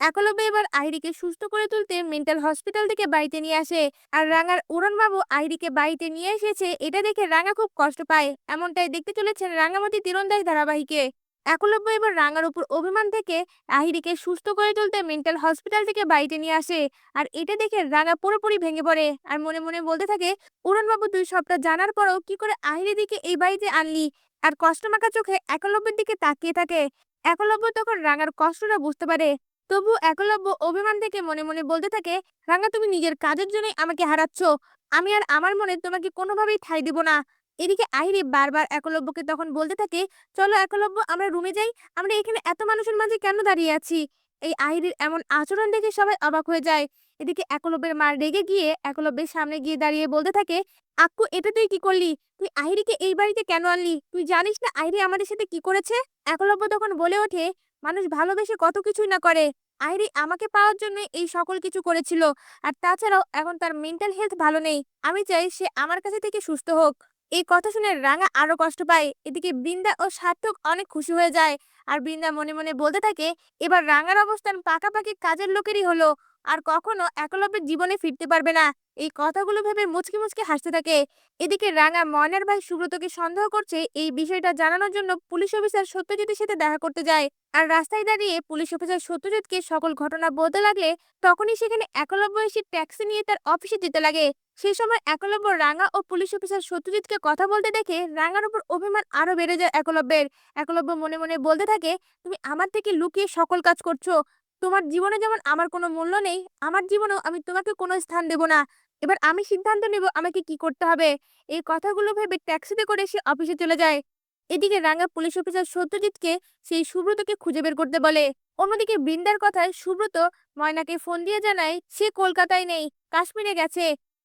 একলব্য এবার আইরিকে সুস্থ করে তুলতে মেন্টাল হসপিটাল থেকে বাড়িতে নিয়ে আসে। আর রাঙার উড়নবাবু আইরিকে বাড়িতে নিয়ে এসেছে, এটা দেখে রাঙা খুব কষ্ট পায়। এমনটাই দেখতে চলেছেন রাঙামাটি তীরন্দাজ ধারাবাহিকে। একলব্য এবার রাঙার উপর অভিমান থেকে আহিরিকে সুস্থ করে তুলতে মেন্টাল হসপিটাল থেকে বাড়িতে নিয়ে আসে। আর এটা দেখে রাঙা পুরোপুরি ভেঙে পড়ে। আর মনে মনে বলতে থাকে উড়নবাবু তুই সবটা জানার পরও কি করে আহিরি দিকে এই বাড়িতে আনলি? আর কষ্টমাখা চোখে একলব্যের দিকে তাকিয়ে থাকে। একলব্য তখন রাঙার কষ্টটা বুঝতে পারে। তবু একলব্য অভিমান থেকে মনে মনে বলতে থাকে, রাঙা, তুমি নিজের কাজের জন্যই আমাকে হারাচ্ছ। আমি আর আমার মনে তোমাকে কোনোভাবেই ঠাঁই দিব না। এদিকে আহিরি বারবার একলব্যকে তখন বলতে থাকে, চলো একলব্য, আমরা রুমে যাই। আমরা এখানে এত মানুষের মাঝে কেন দাঁড়িয়ে আছি? এই আহিরির এমন আচরণ দেখে সবাই অবাক হয়ে যায়। এদিকে একলব্যের মা রেগে গিয়ে একলব্যের সামনে গিয়ে দাঁড়িয়ে বলতে থাকে, আক্কু, এটা তুই কি করলি? তুই আহিরিকে এই বাড়িতে কেন আনলি? তুই জানিস না আহিরি আমাদের সাথে কি করেছে? একলব্য তখন বলে ওঠে মানুষ ভালোবেসে কত কিছুই না করে। আইরি আমাকে পাওয়ার জন্য এই সকল কিছু করেছিল। আর তাছাড়াও এখন তার মেন্টাল হেলথ ভালো নেই। আমি চাই সে আমার কাছে থেকে সুস্থ হোক। এই কথা শুনে রাঙা আরও কষ্ট পায়। এদিকে বৃন্দা ও সার্থক অনেক খুশি হয়ে যায়। আর বৃন্দা মনে মনে বলতে থাকে, এবার রাঙার অবস্থান পাকাপাকি কাজের লোকেরই হলো। আর কখনো একলব্যের জীবনে ফিরতে পারবে না। এই কথাগুলো ভেবে মুচকি মুচকি হাসতে থাকে। এদিকে রাঙা ময়নার ভাই সুব্রতকে সন্দেহ করছে এই বিষয়টা জানানোর জন্য পুলিশ অফিসার সত্যজিতের সাথে দেখা করতে যায়। আর রাস্তায় দাঁড়িয়ে পুলিশ অফিসার সত্যজিৎকে সকল ঘটনা বলতে লাগলে তখনই সেখানে একলব্য এসে ট্যাক্সি নিয়ে তার অফিসে যেতে লাগে। সেই সময় একলব্য রাঙা ও পুলিশ অফিসার সত্যজিৎকে কথা বলতে দেখে রাঙার উপর অভিমান আরও বেড়ে যায় একলব্যের। একলব্য মনে মনে বলতে থাকে, তুমি আমার থেকে লুকিয়ে সকল কাজ করছ। তোমার জীবনে যেমন আমার কোনো মূল্য নেই, আমার জীবনেও আমি তোমাকে কোনো স্থান দেব না। এবার আমি সিদ্ধান্ত নেব আমাকে কি করতে হবে। এই কথাগুলো ভেবে ট্যাক্সিতে করে সে অফিসে চলে যায়। এদিকে রাঙা পুলিশ অফিসার সত্যজিৎকে সেই সুব্রতকে খুঁজে বের করতে বলে। অন্যদিকে বৃন্দার কথায় সুব্রত ময়নাকে ফোন দিয়ে জানায়, সে কলকাতায় নেই, কাশ্মীরে গেছে।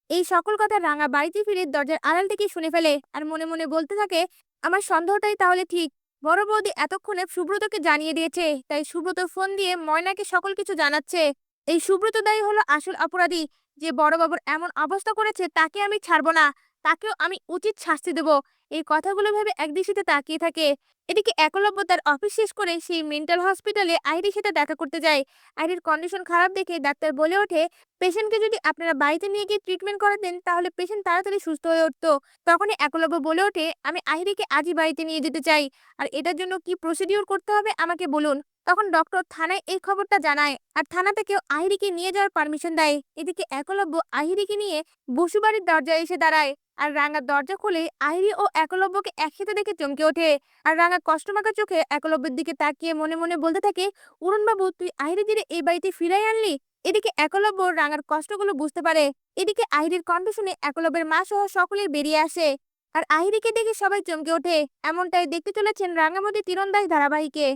এই সকল কথা রাঙা বাড়িতে ফিরে দরজার আড়াল থেকে শুনে ফেলে আর মনে মনে বলতে থাকে, আমার সন্দেহটাই তাহলে ঠিক বড় বৌদি এতক্ষণে সুব্রতকে জানিয়ে দিয়েছে, তাই সুব্রত ফোন দিয়ে ময়নাকে সকল কিছু জানাচ্ছে। এই সুব্রত দায়ী হলো আসল অপরাধী। যে বড় বাবুর এমন অবস্থা করেছে, তাকে আমি ছাড়বো না। তাকেও আমি উচিত শাস্তি দেব। এই কথাগুলো ভেবে একদৃষ্টিতে তাকিয়ে থাকে। এদিকে একলব্য তার অফিস শেষ করে সেই মেন্টাল হসপিটালে আইরির সাথে দেখা করতে যায়। আইরির কন্ডিশন খারাপ দেখে ডাক্তার বলে ওঠে পেশেন্টকে যদি আপনারা বাড়িতে নিয়ে গিয়ে ট্রিটমেন্ট করাতেন, তাহলে পেশেন্ট তাড়াতাড়ি সুস্থ হয়ে উঠতো। তখনই একলব্য বলে ওঠে, আমি আহিরিকে আজই বাড়িতে নিয়ে যেতে চাই। আর এটার জন্য কি প্রসিডিওর করতে হবে আমাকে বলুন। তখন ডক্টর থানায় এই খবরটা জানায়। আর থানা থেকেও আহিরিকে নিয়ে যাওয়ার পারমিশন দেয়। এদিকে একলব্য আহিরিকে নিয়ে বসুবাড়ির দরজায় এসে দাঁড়ায়। আর রাঙা দরজা খুলে আহিরি ও একলব্যকে একসাথে দেখে চমকে ওঠে। আর রাঙা কষ্টমাখা চোখে একলব্যের দিকে তাকিয়ে মনে মনে বলতে থাকে উড়নবাবু তুই আহিরি দিলে এই বাড়িতে ফিরাই আনলি? এদিকে একলব্য রাঙার কষ্টগুলো বুঝতে পারে। এদিকে আহিরির কণ্ঠ শুনে একলব্যের মা সহ সকলেই বেরিয়ে আসে। আর আহিরিকে দেখে সবাই চমকে ওঠে। এমনটাই দেখতে চলেছেন রাঙামতি তীরন্দাজ ধারাবাহিকে।